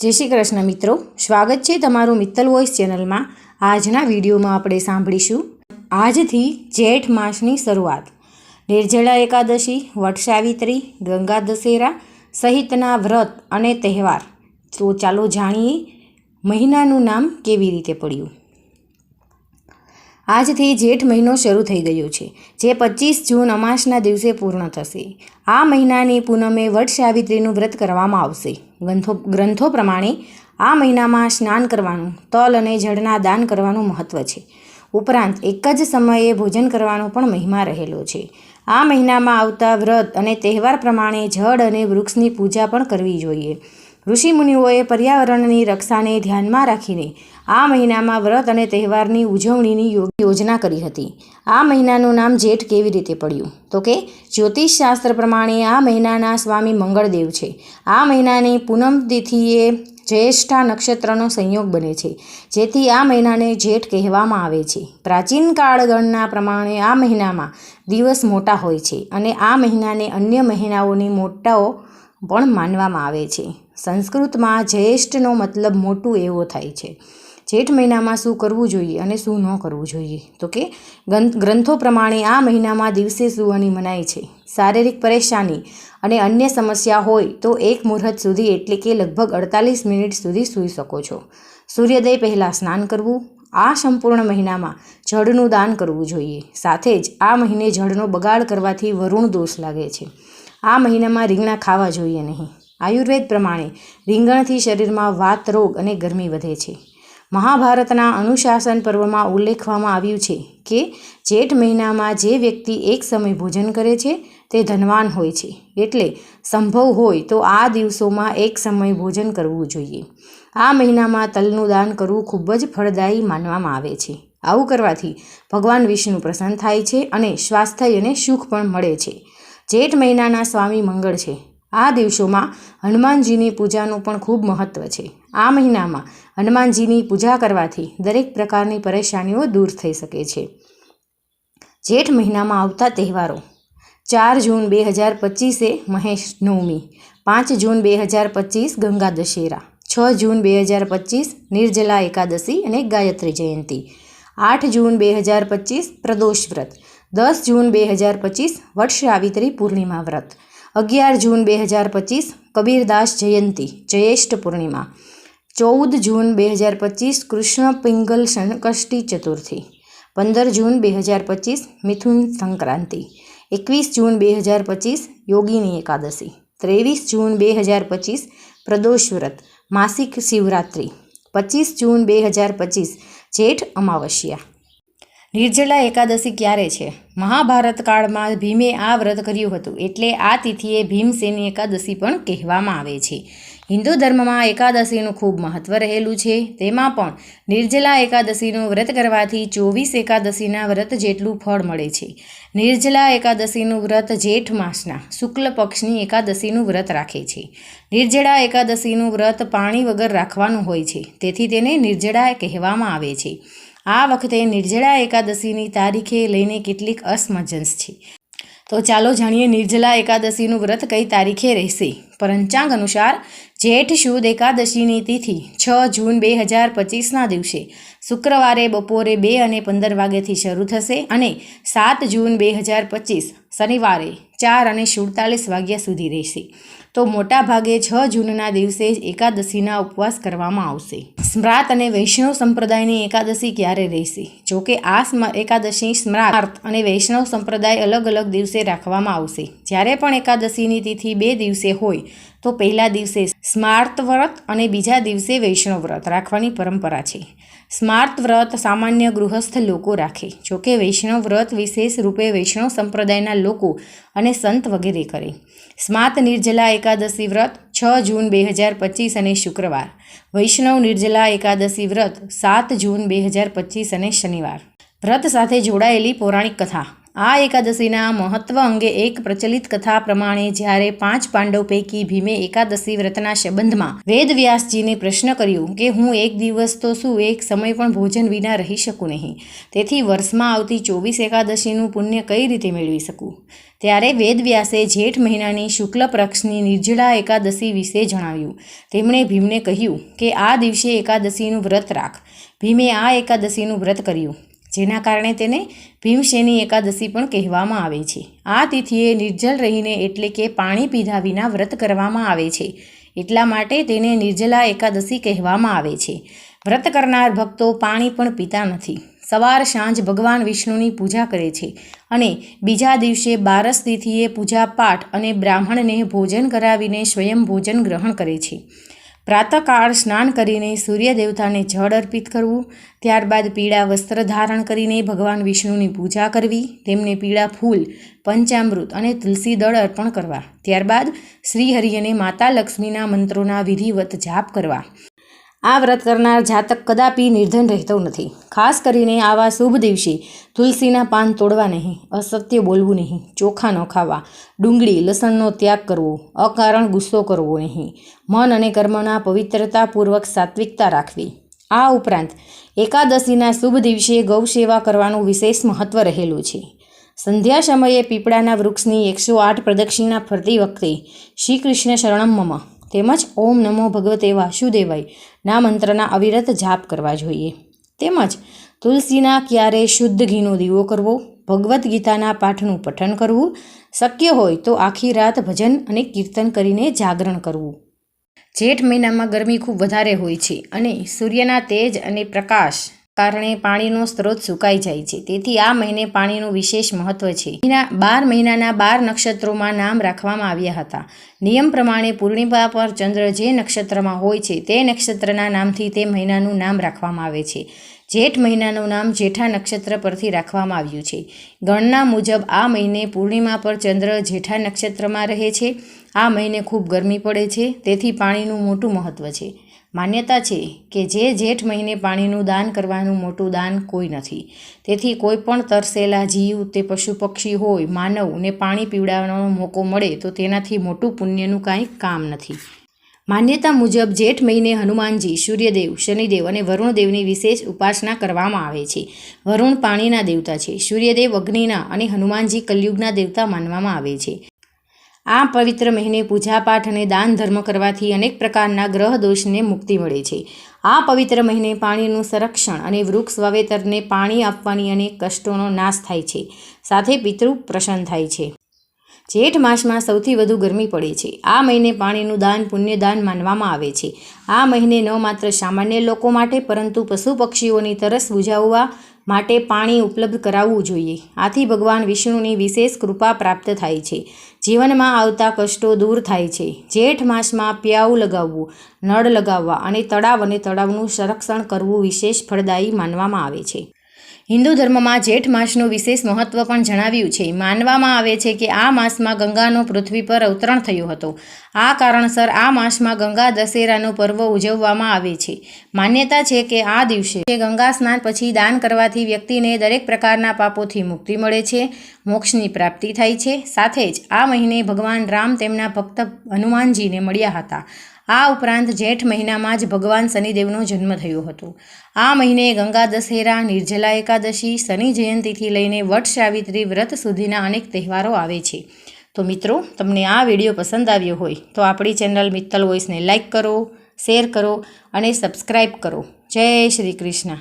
જય શ્રી કૃષ્ણ મિત્રો. સ્વાગત છે તમારું મિત્તલ વોઇસ ચેનલમાં. આજના વિડીયોમાં આપણે સાંભળીશું આજથી જેઠ માસની શરૂઆત. નિર્જળા એકાદશી વટસાવિત્રી ગંગા દશેરા સહિતના વ્રત અને તહેવાર. તો ચાલો જાણીએ મહિનાનું નામ કેવી રીતે પડ્યું? આજથી જેઠ મહિનો શરૂ થઈ ગયો છે, જે પચીસ જૂન અમાસના દિવસે પૂર્ણ થશે. આ મહિનાની પૂનમે વટ સાવિત્રીનું વ્રત કરવામાં આવશે. ગ્રંથો ગ્રંથો પ્રમાણે આ મહિનામાં સ્નાન કરવાનું, તલ અને જળના દાન કરવાનું મહત્ત્વ છે. ઉપરાંત એક જ સમયે ભોજન કરવાનો પણ મહિમા રહેલો છે. આ મહિનામાં આવતા વ્રત અને તહેવાર પ્રમાણે જળ અને વૃક્ષની પૂજા પણ કરવી જોઈએ. ઋષિમુનિઓએ પર્યાવરણની રક્ષાને ધ્યાનમાં રાખીને આ મહિનામાં વ્રત અને તહેવારની ઉજવણીની યોજના કરી હતી. આ મહિનાનું નામ જેઠ કેવી રીતે પડ્યું? તો કે જ્યોતિષશાસ્ત્ર પ્રમાણે આ મહિનાના સ્વામી મંગળદેવ છે. આ મહિનાની પૂનમ તિથિએ જ્યેષ્ઠા નક્ષત્રનો સંયોગ બને છે, જેથી આ મહિનાને જેઠ કહેવામાં આવે છે. પ્રાચીન કાળગણના પ્રમાણે આ મહિનામાં દિવસ મોટા હોય છે અને આ મહિનાને અન્ય મહિનાઓની મોટાઓ પણ માનવામાં આવે છે. સંસ્કૃતમાં જ્યેષ્ઠનો મતલબ મોટું એવો થાય છે. જેઠ મહિનામાં શું કરવું જોઈએ અને શું ન કરવું જોઈએ? તો કે ગ્રંથ પ્રમાણે આ મહિનામાં દિવસે સૂવાની મનાય છે. શારીરિક પરેશાની અને અન્ય સમસ્યા હોય તો એક મુહૂર્ત સુધી એટલે કે લગભગ અડતાલીસ મિનિટ સુધી સૂઈ શકો છો. સૂર્યોદય પહેલાં સ્નાન કરવું. આ સંપૂર્ણ મહિનામાં જળનું દાન કરવું જોઈએ. સાથે જ આ મહિને જળનો બગાડ કરવાથી વરુણ દોષ લાગે છે. આ મહિનામાં રીંગણા ખાવા જોઈએ નહીં. આયુર્વેદ પ્રમાણે રીંગણથી શરીરમાં વાત, રોગ અને ગરમી વધે છે. મહાભારતના અનુશાસન પર્વમાં ઉલ્લેખવામાં આવ્યું છે કે, જેઠ મહિનામાં જે વ્યક્તિ એક સમય ભોજન કરે છે, તે ધનવાન હોય છે. એટલે સંભવ હોય તો આ દિવસોમાં એક સમય ભોજન કરવું જોઈએ. આ મહિનામાં તલનું દાન કરવું ખૂબ જ ફળદાયી માનવામાં આવે છે. આવું કરવાથી ભગવાન વિષ્ણુ પ્રસન્ન થાય છે અને સ્વાસ્થ્ય અને સુખ પણ મળે છે. જેઠ મહિનાના સ્વામી મંગળ છે. આ દિવસોમાં હનુમાનજીની પૂજાનું પણ ખૂબ મહત્ત્વ છે. આ મહિનામાં હનુમાનજીની પૂજા કરવાથી દરેક પ્રકારની પરેશાનીઓ દૂર થઈ શકે છે. જેઠ મહિનામાં આવતા તહેવારો. ચાર જૂન બે હજાર પચીસે મહેશ નવમી પાંચ જૂન બે હજાર પચીસ ગંગા દશેરા. છ જૂન બે હજાર પચીસ નિર્જલા એકાદશી અને ગાયત્રી જયંતી. આઠ જૂન બે હજાર પચીસ પ્રદોષ વ્રત. દસ જૂન બે હજાર પચીસ વર્ષ આવિત્રી પૂર્ણિમા વ્રત. અગિયાર જૂન બે હજાર પચીસ કબીરદાસ જયંતી, જયેષ્ઠ પૂર્ણિમા. ચૌદ જૂન બે હજાર પચીસ, કૃષ્ણ પિંગલ સંકષ્ટી ચતુર્થી. પંદર જૂન બે હજાર પચીસ, મિથુન સંક્રાંતિ. એકવીસ જૂન બે હજાર પચીસ, યોગીની એકાદશી. ત્રેવીસ જૂન બે હજાર પચીસ, પ્રદોષ વ્રત, માસિક શિવરાત્રિ. પચીસ જૂન બે હજાર પચીસ, જેઠ અમાવસ્યા. નિર્જલા એકાદશી ક્યારે છે? મહાભારત કાળમાં ભીમે આ વ્રત કર્યું હતું. એટલે આ તિથિએ ભીમસેની એકાદશી પણ કહેવામાં આવે છે. હિન્દુ ધર્મમાં એકાદશીનું ખૂબ મહત્ત્વ રહેલું છે. તેમાં પણ નિર્જલા એકાદશીનું વ્રત કરવાથી ચોવીસ એકાદશીના વ્રત જેટલું ફળ મળે છે. નિર્જલા એકાદશીનું વ્રત જેઠ માસના શુક્લ પક્ષની એકાદશીનું વ્રત રાખે છે. નિર્જળા એકાદશીનું વ્રત પાણી વગર રાખવાનું હોય છે. તેથી તેને નિર્જળા કહેવામાં આવે છે. આ વખતે નિર્જળા એકાદશીની તારીખે લઈને કેટલીક અસમંજસ છે. તો ચાલો જાણીએ નિર્જલા એકાદશીનું વ્રત કઈ તારીખે રહેશે? પંચાંગ અનુસાર જેઠ સુદ એકાદશીની તિથિ છ જૂન બે હજાર પચીસના દિવસે. શુક્રવારે બપોરે બે અને પંદર વાગ્યાથી શરૂ થશે અને સાત જૂન બે હજાર પચીસ શનિવારે ચાર અને સુડતાલીસ વાગ્યા સુધી રહેશે. તો મોટા ભાગે છ જૂનના દિવસે જ એકાદશીના ઉપવાસ કરવામાં આવશે. સ્મ્રાત અને વૈષ્ણવ સંપ્રદાયની એકાદશી ક્યારે રહેશે? જોકે આ એકાદશી સ્મ્રાત અને વૈષ્ણવ સંપ્રદાય અલગ અલગ દિવસે રાખવામાં આવશે. જ્યારે પણ એકાદશીની તિથિ બે દિવસે હોય, તો પહેલા દિવસે સ્માર્ત વ્રત અને બીજા દિવસે વૈષ્ણવ વ્રત રાખવાની પરંપરા છે. સ્માર્ત વ્રત સામાન્ય ગૃહસ્થ લોકો રાખે. જોકે વૈષ્ણવ વ્રત વિશેષ રૂપે વૈષ્ણવ સંપ્રદાયના લોકો અને સંત વગેરે કરે. સ્માત નિર્જલા એકાદશી વ્રત છ જૂન બે હજાર પચીસ અને શુક્રવાર. વૈષ્ણવ નિર્જલા એકાદશી વ્રત સાત જૂન બે હજાર પચીસ અને શનિવાર. વ્રત સાથે જોડાયેલી પૌરાણિક કથા. આ એકાદશીના મહત્વ અંગે એક પ્રચલિત કથા પ્રમાણે જ્યારે પાંચ પાંડવ પૈકી ભીમે એકાદશી વ્રતના સંબંધમાં વેદવ્યાસજીને પ્રશ્ન કર્યો કે હું એક દિવસ તો શું એક સમય પણ ભોજન વિના રહી શકું નહીં? તેથી વર્ષમાં આવતી ચોવીસ એકાદશીનું પુણ્ય કઈ રીતે મેળવી શકું? ત્યારે વેદવ્યાસે જેઠ મહિનાની શુક્લ પક્ષની નિર્જળા એકાદશી વિશે જણાવ્યું. તેમણે ભીમને કહ્યું કે આ દિવસે એકાદશીનું વ્રત રાખ. ભીમે આ એકાદશીનું વ્રત કર્યું. જેના કારણે તેને ભીમસેની એકાદશી પણ કહેવામાં આવે છે. આ તિથિએ નિર્જલ રહીને એટલે કે પાણી પીધા વિના વ્રત કરવામાં આવે છે. એટલા માટે તેને નિર્જલા એકાદશી કહેવામાં આવે છે. વ્રત કરનાર ભક્તો પાણી પણ પીતા નથી. સવાર સાંજ ભગવાન વિષ્ણુની પૂજા કરે છે અને બીજા દિવસે બારસ તિથિએ પૂજા પાઠ અને બ્રાહ્મણને ભોજન કરાવીને સ્વયં ભોજન ગ્રહણ કરે છે. પ્રાતઃકાળ સ્નાન કરીને સૂર્ય દેવતાને જળ અર્પિત કરવું, ત્યારબાદ પીળા વસ્ત્ર ધારણ કરીને ભગવાન વિષ્ણુની પૂજા કરવી, તેમને પીળા ફૂલ, પંચામૃત અને તુલસી દળ અર્પણ કરવા, ત્યારબાદ શ્રીહરિયને માતા લક્ષ્મીના મંત્રોના વિધિવત જાપ કરવા. આ વ્રત કરનાર જાતક કદાપી નિર્ધન રહેતો નથી. ખાસ કરીને આવા શુભ દિવસે તુલસીના પાન તોડવા નહીં, અસત્ય બોલવું નહીં, ચોખા ન ખાવા, ડુંગળી, લસણનો ત્યાગ કરવો, અકારણ ગુસ્સો કરવો નહીં. મન અને કર્મના પવિત્રતાપૂર્વક સાત્વિકતા રાખવી. આ ઉપરાંત એકાદશીના શુભ દિવસે ગૌ સેવા કરવાનું વિશેષ મહત્વ રહેલું છે. સંધ્યા સમયે પીપળાના વૃક્ષની એકસો આઠ પ્રદક્ષિણા ફરતી વખતે શ્રી કૃષ્ણ શરણમ તેમજ ઓમ નમો ભગવતે વાસુદેવાય, ના મંત્રના અવિરત જાપ કરવા જોઈએ. તેમજ તુલસીના ક્યારે શુદ્ધ ઘીનો દીવો કરવો, ભગવદ્ ગીતાના પાઠનું પઠન કરવું, શક્ય હોય તો આખી રાત ભજન અને કીર્તન કરીને જાગરણ કરવું. જેઠ મહિનામાં ગરમી ખૂબ વધારે હોય છે અને સૂર્યના તેજ અને પ્રકાશ કારણે પાણીનો સ્ત્રોત સુકાઈ જાય છે. તેથી આ મહિને પાણીનું વિશેષ મહત્વ છે. બાર મહિનાના બાર નક્ષત્રોમાં નામ રાખવામાં આવ્યા હતા. નિયમ પ્રમાણે પૂર્ણિમા પર ચંદ્ર જે નક્ષત્રમાં હોય છે, તે નક્ષત્રના નામથી તે મહિનાનું નામ રાખવામાં આવે છે. જેઠ મહિનાનું નામ જેઠા નક્ષત્ર પરથી રાખવામાં આવ્યું છે. ગણના મુજબ આ મહિને પૂર્ણિમા પર ચંદ્ર જેઠા નક્ષત્રમાં રહે છે. આ મહિને ખૂબ ગરમી પડે છે. તેથી પાણીનું મોટું મહત્વ છે. માન્યતા છે કે જે જેઠ મહિને પાણીનું દાન કરવાનું મોટું દાન કોઈ નથી. તેથી કોઈ પણ તરસેલા જીવ તે પશુ પક્ષી હોય માનવને પાણી પીવડાવવાનો મોકો મળે તો તેનાથી મોટું પુણ્યનું કાંઈ કામ નથી. માન્યતા મુજબ જેઠ મહિને હનુમાનજી, સૂર્યદેવ, શનિદેવ અને વરુણદેવની વિશેષ ઉપાસના કરવામાં આવે છે. વરુણ પાણીના દેવતા છે. સૂર્યદેવ અગ્નિના અને હનુમાનજી કલયુગના દેવતા માનવામાં આવે છે. આ પવિત્ર મહિને પૂજાપાઠ અને દાન ધર્મ કરવાથી અનેક પ્રકારના ગ્રહ દોષને મુક્તિ મળે છે. આ પવિત્ર મહિને પાણીનું સંરક્ષણ અને વૃક્ષ વાવેતરને પાણી આપવાની અનેક કષ્ટોનો નાશ થાય છે. સાથે પિતૃ પ્રસન્ન થાય છે. જેઠ માસમાં સૌથી વધુ ગરમી પડે છે. આ મહિને પાણીનું દાન પુણ્યદાન માનવામાં આવે છે. આ મહિને ન માત્ર સામાન્ય લોકો માટે, પરંતુ પશુ પક્ષીઓની તરસ બુઝાવવા માટે પાણી ઉપલબ્ધ કરાવવું જોઈએ. આથી ભગવાન વિષ્ણુની વિશેષ કૃપા પ્રાપ્ત થાય છે. જીવનમાં આવતા કષ્ટો દૂર થાય છે. જેઠ માસમાં પ્યાઉ લગાવવું, નળ લગાવવા અને તળાવ અને તળાવનું સંરક્ષણ કરવું વિશેષ ફળદાયી માનવામાં આવે છે. હિન્દુ ધર્મમાં જેઠ માસનું વિશેષ મહત્વ પણ જણાવ્યું છે. માનવામાં આવે છે કે આ માસમાં ગંગાનો પૃથ્વી પર અવતરણ થયો હતો. આ કારણસર આ માસમાં ગંગા દશેરાનો પર્વ ઉજવવામાં આવે છે. માન્યતા છે કે આ દિવસે ગંગા સ્નાન પછી દાન કરવાથી વ્યક્તિને દરેક પ્રકારના પાપોથી મુક્તિ મળે છે, મોક્ષની પ્રાપ્તિ થાય છે. સાથે જ આ મહિને ભગવાન રામ તેમના ભક્ત હનુમાનજીને મળ્યા હતા. આ ઉપરાંત જેઠ મહિનામાં જ ભગવાન શનિદેવનો જન્મ થયો હતો. આ મહિને ગંગા દશેરા, નિર્જલા એકાદશી, શનિ જયંતિથી લઈને વટ સાવિત્રી વ્રત સુધીના અનેક તહેવારો આવે છે. તો મિત્રો, તમને આ વીડિયો પસંદ આવ્યો હોય તો આપણી ચેનલ મિત્તલ વોઇસને લાઇક કરો, શેર કરો અને સબસ્ક્રાઈબ કરો. જય શ્રી કૃષ્ણ.